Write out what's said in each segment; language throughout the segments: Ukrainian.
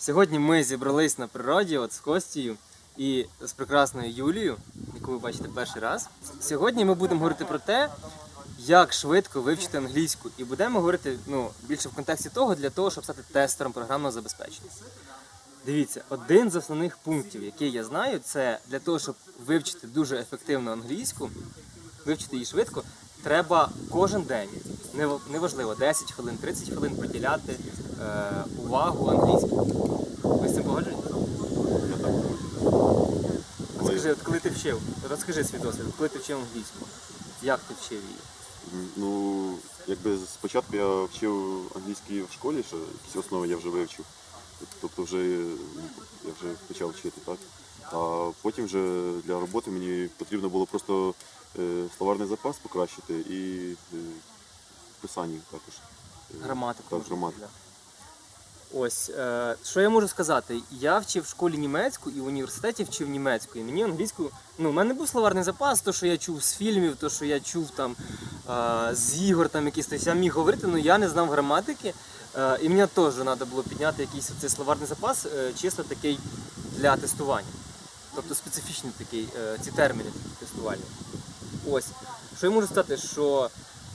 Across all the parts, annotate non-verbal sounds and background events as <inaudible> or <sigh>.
Сьогодні ми зібрались на природі от з Костією і з прекрасною Юлією, яку ви бачите перший раз. Сьогодні ми будемо говорити про те, як швидко вивчити англійську, і будемо говорити ну, більше в контексті того, для того, щоб стати тестером програмного забезпечення. Дивіться, один з основних пунктів, який я знаю, це для того, щоб вивчити дуже ефективно англійську, вивчити її швидко, треба кожен день, неважливо, 10 хвилин, 30 хвилин приділяти е, увагу англійській. Ви з цим погоджуєтесь? Розкажи, от коли ти вчив, розкажи свій досвід, коли ти вчив англійську, як ти вчив її? Ну, якби спочатку я вчив англійський в школі, що якісь основи я вже вивчив. Тобто вже я вже почав вчити, так? А потім вже для роботи мені потрібно було просто е, словарний запас покращити і писання також. Е, Граматику. Так, граматику. Ось, е, що я можу сказати? Я вчив в школі німецьку і в університеті вчив німецьку. І мені англійську, ну, в мене був словарний запас, то, що я чув з фільмів, то, що я чув там е, з ігор, там якісь, тобто я міг говорити, але я не знав граматики. Е, і мені теж треба було підняти якийсь цей словарний запас, е, чисто такий для тестування. Тобто специфічний такий, е, ці терміни тестувальні. Ось. Що я можу сказати, що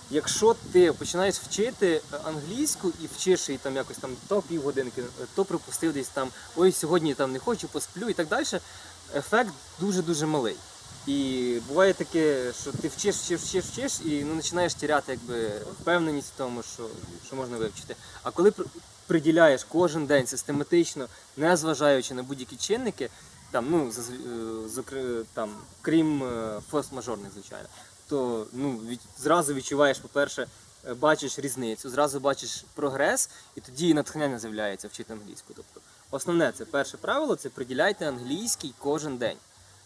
якщо ти починаєш вчити е, англійську і вчиш її там якось там то півгодинки, е, то припустив десь там, ой, сьогодні там не хочу, посплю і так далі, ефект дуже-дуже малий. І буває таке, що ти вчиш, вчиш, вчиш, вчиш, і ну, починаєш тіряти якби, впевненість в тому, що, що можна вивчити. А коли приділяєш кожен день систематично, не зважаючи на будь-які чинники, там, ну, заз- е, зокр- там, крім форс-мажорних, звичайно, то ну, від, зразу відчуваєш, по-перше, е, бачиш різницю, зразу бачиш прогрес, і тоді натхнення з'являється вчити англійську. Тобто, основне це перше правило це приділяйте англійський кожен день.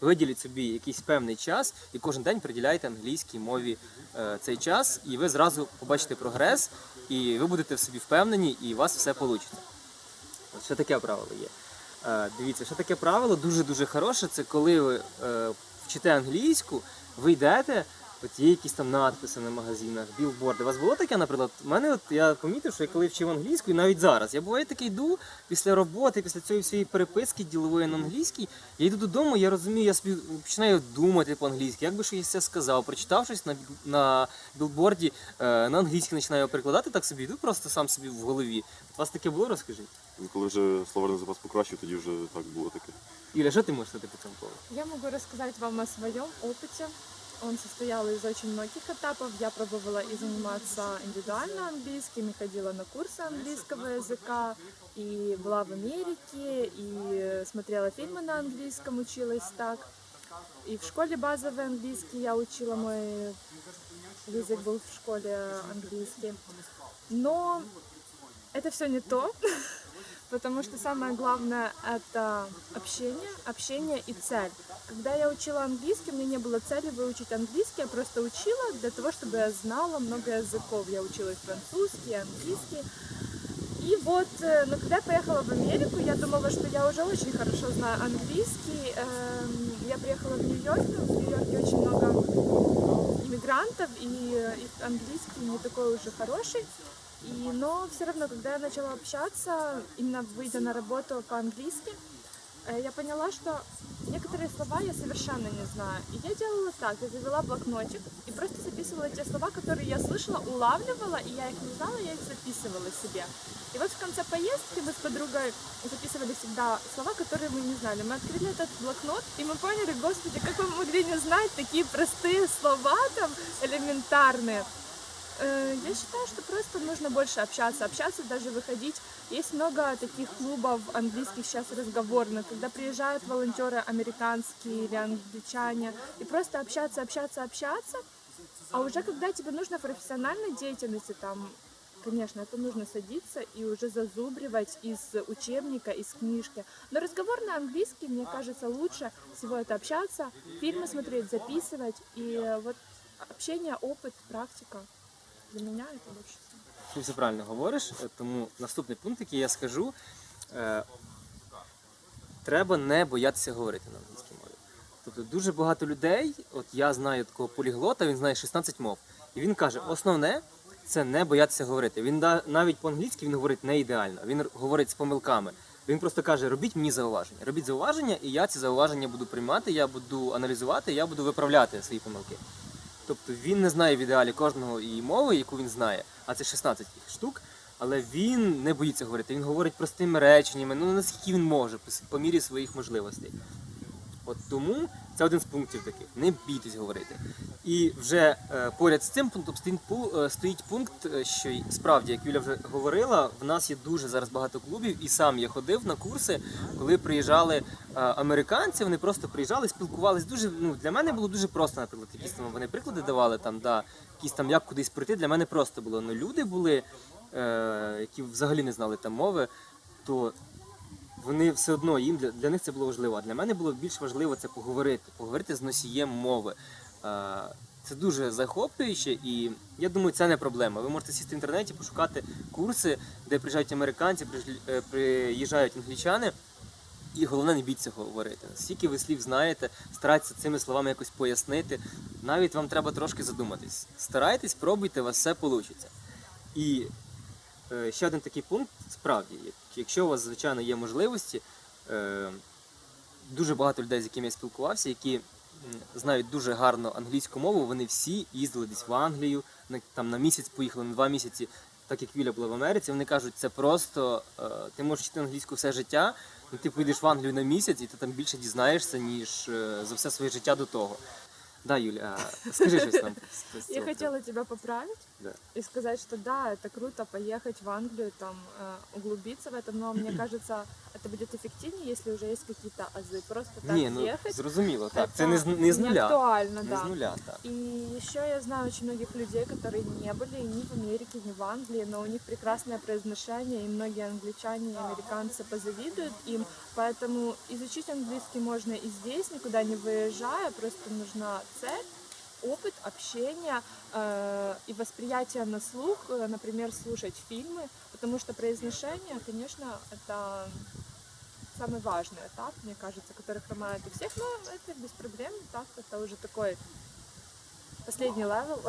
Виділіть собі якийсь певний час і кожен день приділяйте англійській мові е, цей час, і ви зразу побачите прогрес, і ви будете в собі впевнені, і у вас все вийде. От ще таке правило є. Е, дивіться, ще таке правило дуже-дуже хороше. Це коли ви е, вчите англійську, ви йдете, от є якісь там надписи на магазинах, білборди. У вас було таке, наприклад? У мене от я помітив, що я коли вчив англійську, і навіть зараз, я буває таки йду після роботи, після цієї всієї переписки ділової на англійській, я йду додому, я розумію, я собі починаю думати по-англійськи, як би що я це сказав, прочитав щось на, на білборді, е, на англійській починаю перекладати, так собі йду просто сам собі в голові. От у вас таке було, розкажіть? Ну, Коли вже словарний запас покращив, тоді вже так було таке. Юля, що ти можеш сказати по цьому поводу? Я могу рассказать вам о своем опыте. Он состоял из очень многих этапов. Я пробовала и заниматься индивидуально английским, и ходила на курсы английского языка, и была в Америке, и смотрела фильмы на английском, училась так. И в школе базовый английский я учила, мой язык был в школе английский. Но это все не то, <laughs> потому что самое главное это общение, общение и цель. Когда я учила английский, у меня не было цели выучить английский, я просто учила для того, чтобы я знала много языков. Я учила и французский, и английский. И вот, но когда я поехала в Америку, я думала, что я уже очень хорошо знаю английский. Эм, Я приехала в Нью-Йорк, в Нью-Йорке очень много иммигрантов, и э, их английский не такой уже хороший. И, но все равно, когда я начала общаться, именно выйдя на работу по-английски, э, я поняла, что некоторые слова я совершенно не знаю. И я делала так, я завела блокнотик и просто записывала те слова, которые я слышала, улавливала, и я их не знала, я их записывала себе. И вот в конце поездки мы с подругой записывали всегда слова, которые мы не знали. Мы открыли этот блокнот, и мы поняли, господи, как мы могли не знать такие простые слова там, элементарные. Э, Я считаю, что просто нужно больше общаться, общаться, даже выходить. Есть много таких клубов английских сейчас разговорных, когда приезжают волонтеры американские или англичане, и просто общаться, общаться, общаться. А уже когда тебе нужно в профессиональной деятельности, там, конечно, это нужно садиться и уже зазубривать из учебника, из книжки. Но разговор на английский, мне кажется, лучше всего это общаться, фильмы смотреть, записывать. И вот общение, опыт, практика. Меня это лучше. Ти все правильно говориш, е, тому наступний пункт, який я скажу, е, треба не боятися говорити на англійській мові. Тобто дуже багато людей, от я знаю такого поліглота, він знає 16 мов. І він каже, основне це не боятися говорити. Він да- навіть по-англійськи він говорить не ідеально, він говорить з помилками. Він просто каже: робіть мені зауваження. Робіть зауваження, і я ці зауваження буду приймати, я буду аналізувати, я буду виправляти свої помилки. Тобто він не знає в ідеалі кожного її мови, яку він знає, а це 16 штук. Але він не боїться говорити. Він говорить простими реченнями, ну наскільки він може, по мірі своїх можливостей. От тому це один з пунктів таких. Не бійтесь говорити. І вже е, поряд з цим пунктом е, стоїть пункт, е, що справді, як Юля вже говорила, в нас є дуже зараз багато клубів, і сам я ходив на курси, коли приїжджали е, американці, вони просто приїжджали, спілкувались дуже. Ну для мене було дуже просто, наприклад, якісь там вони приклади давали там, да, якісь там як кудись прийти. Для мене просто було. Ну люди були, е, які взагалі не знали там мови, то вони все одно їм для, для них це було важливо. А для мене було більш важливо це поговорити, поговорити з носієм мови. Е, Це дуже захоплююче, і я думаю, це не проблема. Ви можете сісти в інтернеті, пошукати курси, де приїжджають американці, приїжджають- е, англічани. І головне не бійтеся говорити. Скільки ви слів знаєте, старайтеся цими словами якось пояснити. Навіть вам треба трошки задуматись. Старайтесь, пробуйте, у вас все вийде. І е, ще один такий пункт, справді, якщо у вас, звичайно, є можливості, е, дуже багато людей, з якими я спілкувався, які знають дуже гарно англійську мову, вони всі їздили десь в Англію, там на місяць поїхали, на два місяці, так як Віля була в Америці, вони кажуть, це просто е, ти можеш вчити англійську все життя, ну ти поїдеш в Англію на місяць і ти там більше дізнаєшся, ніж е, за все своє життя до того. Да, Юля, скажи щось нам. Я цього хотела тебя поправить Да. и сказать, что да, это круто поехать в Англию, там э, углубиться в это, но мне <clears throat> кажется, это будет эффективнее, если уже есть какие-то азы. Просто так Ні, ну ехать. зрозуміло, так. Це не з, не з не нуля. актуально, Не да. з нуля, так. И еще я знаю очень многих людей, которые не были ни в Америке, ни в Англии, но у них прекрасное произношение, и многие англичане и американцы позавидуют им. Поэтому изучить английский можно и здесь, никуда не выезжая, просто нужна цель опыт общения э, и восприятие на слух, э, например, слушать фильмы, потому что произношение, конечно, это самый важный этап, мне кажется, который хромает у всех, но это без проблем, так, это уже такой последний левел.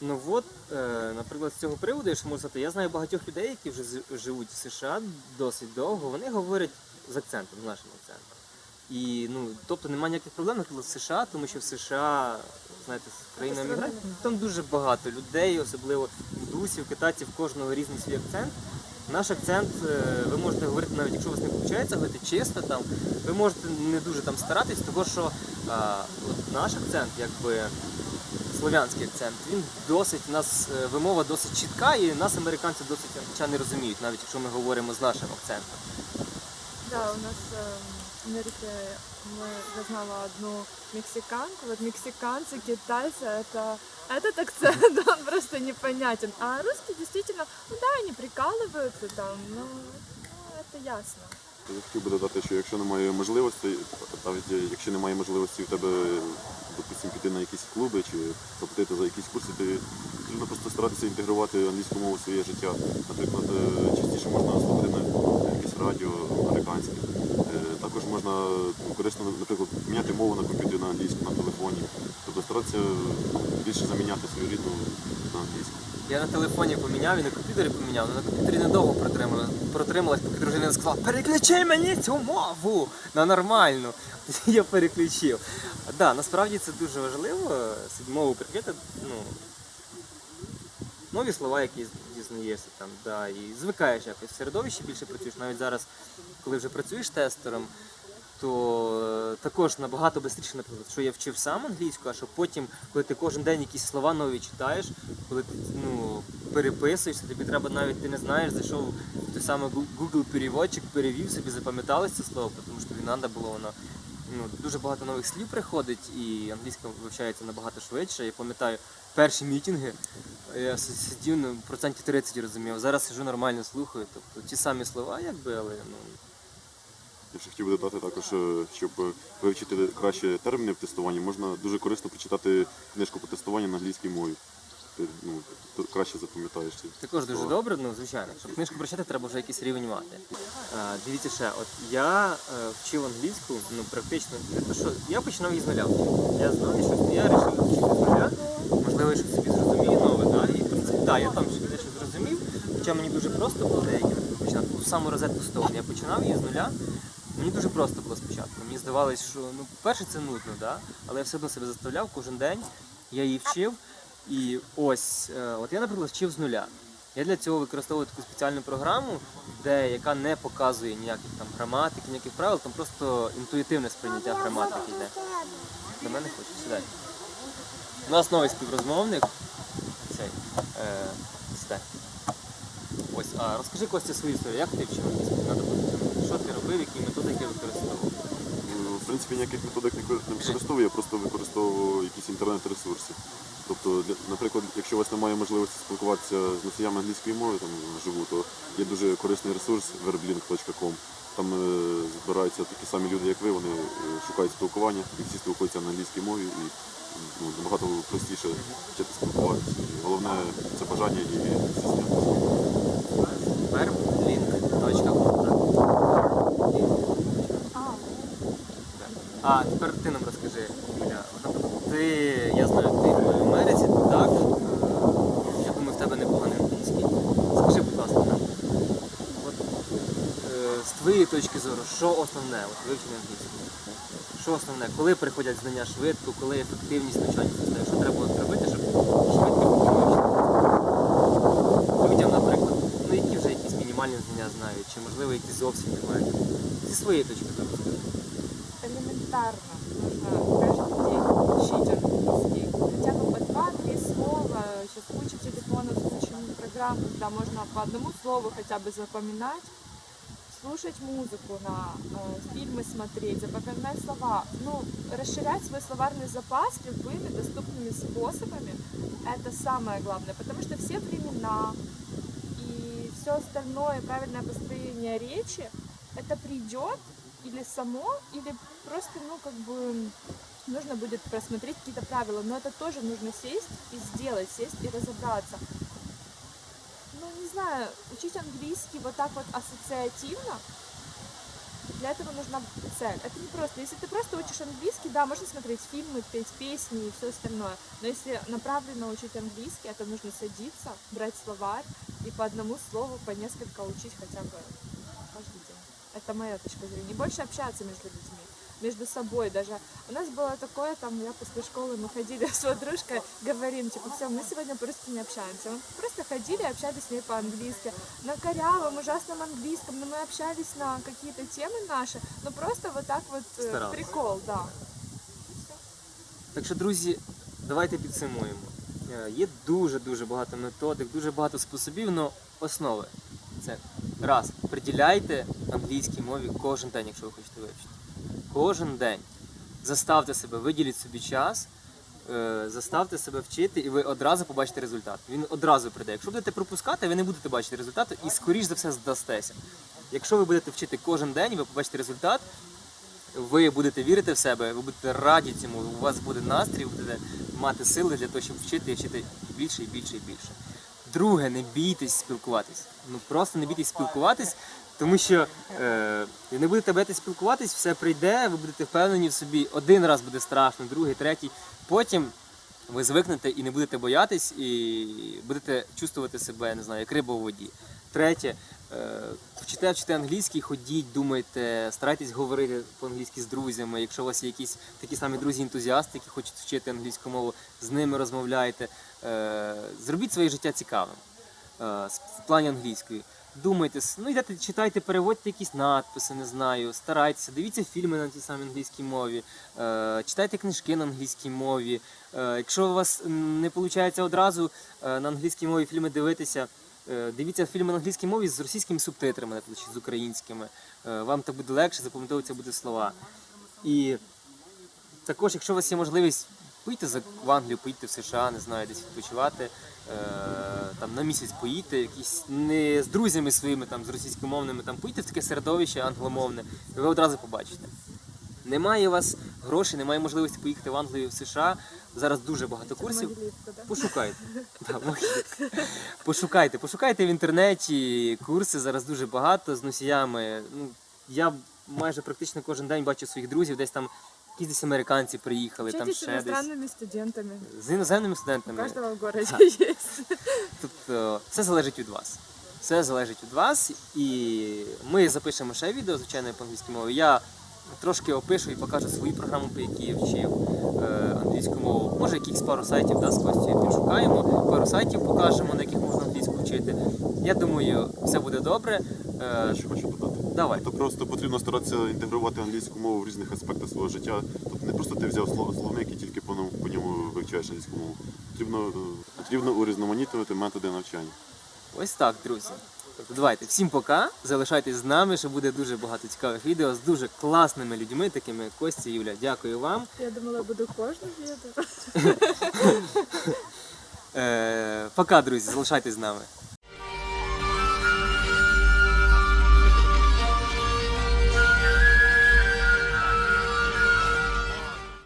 Ну от, е, наприклад, з цього приводу, я ще можу сказати, я знаю багатьох людей, які вже з- живуть в США досить довго, вони говорять з акцентом, з нашим акцентом. І ну, тобто немає ніяких проблем, наприклад, в США, тому що в США, знаєте, країна страна емігрантів, там дуже багато людей, особливо індусів, китайців, кожного різний свій акцент. Наш акцент, е, ви можете говорити, навіть якщо у вас не виходить, говорити чисто там, ви можете не дуже там старатись, тому що а, от наш акцент, якби слов'янський акцент, він досить, у нас е, вимова досить чітка, і нас американці досить англічани розуміють, навіть якщо ми говоримо з нашим акцентом. Да, у нас в Америке мы, я знала одну мексиканку, вот мексиканцы, китайцы, это этот акцент, <laughs> он просто непонятен. А русские действительно, ну да, они прикалываются там, ну, ну, это ясно. Я хотів би додати, що якщо немає можливостей, навіть якщо немає можливості в тебе, допустим, піти на якісь клуби чи заплатити за якісь курси, ти потрібно просто старатися інтегрувати англійську мову в своє життя. Наприклад, е, частіше можна слухати на якесь радіо американське. Е, Також можна ну, корисно, наприклад, міняти мову на комп'ютері на англійську, на телефоні. Тобто старатися більше заміняти свою рідну на англійську. Я на телефоні поміняв і на комп'ютері поміняв, але на комп'ютері недовго протримала- протрималась, поки дружина сказала, переключи мені цю мову на нормальну. <laughs> Я переключив. А, Да, насправді це дуже важливо, мову прикрити, ну, нові слова, які дізнаєшся там, да, і звикаєш якось в середовищі більше працюєш. Навіть зараз, коли вже працюєш тестером, то е, також набагато швидше, наприклад, що я вчив сам англійську, а що потім, коли ти кожен день якісь слова нові читаєш, коли ти ну, переписуєшся, тобі треба навіть ти не знаєш, зайшов той самий Google переводчик, перевів собі, запам'яталось це слово, тому що тобі треба було воно. Ну, дуже багато нових слів приходить, і англійська вивчається набагато швидше. Я пам'ятаю перші мітинги, я сидів ну, процентів 30 розумів. Зараз сижу нормально слухаю. Тобто ті самі слова, якби, але ну. Я ще хотів би додати також, е, щоб е, вивчити краще терміни в тестуванні, можна дуже корисно почитати книжку по тестуванню на англійській мові. Ти ну, краще запам'ятаєш ці. Також дуже слова. добре, ну звичайно. Щоб книжку прочитати, треба вже якийсь рівень мати. А, дивіться ще, от я е, вчив англійську, ну практично не що я починав її з нуля. Я знав, що я вирішив вчити з нуля. Я собі зрозумію нове, да? і в принципі, так, я там дещо зрозумів. хоча мені дуже просто було деякі починати, ту саму розетку Stone, я починав її з нуля. Мені дуже просто було спочатку. Мені здавалось, що ну, перше це нудно, да? але я все одно себе заставляв кожен день. Я її вчив. І ось, е, от я, наприклад, вчив з нуля. Я для цього використовую таку спеціальну програму, де яка не показує ніяких там граматик, ніяких правил, там просто інтуїтивне сприйняття граматики йде. До мене хоче сідай. У нас новий співрозмовник. Цей. Е, сідай. Ось, а розкажи Костя свою історію, як ти вчив англійську? Що ти робив, які методики використовував? В принципі, ніяких методик не кор- не використовую, я просто використовую якісь інтернет-ресурси. Тобто, наприклад, якщо у вас немає можливості спілкуватися з носіями англійської мови там вживу, то є дуже корисний ресурс verbling.com. Там е, збираються такі самі люди, як ви, вони е, шукають спілкування, і всі спілкуються на англійській мові і ну, набагато простіше вчити спілкуватися. І головне це бажання і здійснення. А, тепер ти нам розкажи, Юля. Ти, я знаю, ти в Америці, так? Е, Я думаю, в тебе непоганий англійський. Скажи, будь ласка, нам, от, е, з твоєї точки зору, що основне от, вивчення англійського? Що основне? Коли приходять знання швидко, коли ефективність навчання зростає? Що треба от робити, щоб швидко ефективно вивчити? Людям, наприклад, ну які вже якісь мінімальні знання знають, чи можливо якісь зовсім не мають. Зі своєї точки зору. скажи. элементарно нужно каждый день учить английский. Хотя бы по два-три слова. Сейчас куча телефонов с кучами программ, когда можно по одному слову хотя бы запоминать. Слушать музыку, на э, фильмы смотреть, запоминать слова. Ну, расширять свой словарный запас любыми доступными способами. Это самое главное, потому что все времена и все остальное, правильное построение речи, это придет или само, или просто, ну, как бы нужно будет просмотреть какие-то правила, но это тоже нужно сесть и сделать, сесть и разобраться. Не знаю, учить английский вот так вот ассоциативно, для этого нужна цель. Это не просто. Если ты просто учишь английский, да, можно смотреть фильмы, петь песни и все остальное. Но если направленно учить английский, это нужно садиться, брать словарь и по одному слову, по несколько учить хотя бы каждый день. Это моя точка зрения. И больше общаться между людьми, между собой даже. У нас было такое, там, я после школы, мы ходили <laughs> с подружкой, говорим, типа, все, мы сегодня просто не общаемся. Мы просто ходили и общались с ней по-английски. На корявом, ужасном английском, но мы общались на какие-то темы наши, ну просто вот так вот э, Старалась. прикол, да. Так що, друзі, давайте підсумуємо. Е, Є дуже-дуже багато методик, дуже багато способів, але основи. Це раз, приділяйте англійській мові кожен день, якщо ви хочете вивчити. Кожен день. Заставте себе, виділіть собі час, е, заставте себе вчити, і ви одразу побачите результат. Він одразу прийде. Якщо будете пропускати, ви не будете бачити результату і, скоріш за все, здастеся. Якщо ви будете вчити кожен день, ви побачите результат, ви будете вірити в себе, ви будете раді цьому, у вас буде настрій, ви будете мати сили для того, щоб вчити і вчити більше і більше і більше. Друге, не бійтесь спілкуватись. Ну просто не бійтесь спілкуватись, тому що е, не будете боятися спілкуватись, все прийде, ви будете впевнені в собі. Один раз буде страшно, другий, третій. Потім ви звикнете і не будете боятись, і будете чувствувати себе, не знаю, як риба у воді. Третє, е, вчите, вчите англійський, ходіть, думайте, старайтесь говорити по-англійськи з друзями. Якщо у вас є якісь такі самі друзі-ентузіасти, які хочуть вчити англійську мову, з ними розмовляйте. Е, Зробіть своє життя цікавим е, в плані англійської. Думайте, с- ну йдете, читайте, переводьте якісь надписи, не знаю, старайтеся, дивіться фільми на тій самій англійській мові, е, читайте книжки на англійській мові. Е, якщо у вас не виходить одразу е, на англійській мові фільми дивитися, дивіться фільми на англійській мові з російськими субтитрами, наприклад, з українськими. Вам так буде легше, запам'ятовуватися буде слова. І також, якщо у вас є можливість, поїдьте за- в Англію, поїдьте в США, не знаю, десь відпочивати, е, там на місяць поїдьте, якісь не з друзями своїми, там з російськомовними, там поїдьте в таке середовище англомовне, і ви одразу побачите. Немає у вас грошей, немає можливості поїхати в Англію в США. Зараз дуже багато курсів. Да? Пошукайте. Пошукайте, пошукайте в інтернеті курси зараз дуже багато з носіями. Ну, я майже практично кожен день бачу своїх друзів, десь там якісь десь американці приїхали, там Учитесь ще десь. иностранными студентами. З іноземними У студентами. каждого в городе Так. есть. Тобто все залежить від вас. Все залежить від вас. І ми запишемо ще відео, звичайно, по англійській мові. Я трошки опишу і покажу свою програму, по якій я вчив е, англійську мову. Може, якихось пару сайтів да, з Костю підшукаємо, пару сайтів покажемо, на яких можна англійську вчити. Я думаю, все буде добре. Я Е, ще хочу додати. давай. То просто потрібно старатися інтегрувати англійську мову в різних аспектах свого життя. Тобто не просто ти взяв слово словник і тільки по ньому, по ньому вивчаєш англійську мову. Потрібно, е, потрібно урізноманітнювати методи навчання. Ось так, друзі. Тобто давайте всім пока. Залишайтесь з нами, що буде дуже багато цікавих відео з дуже класними людьми, такими як Костя і Юля. Дякую вам. Я думала, буду кожне відео. <laughs> Е, пока, друзі, залишайтесь з нами.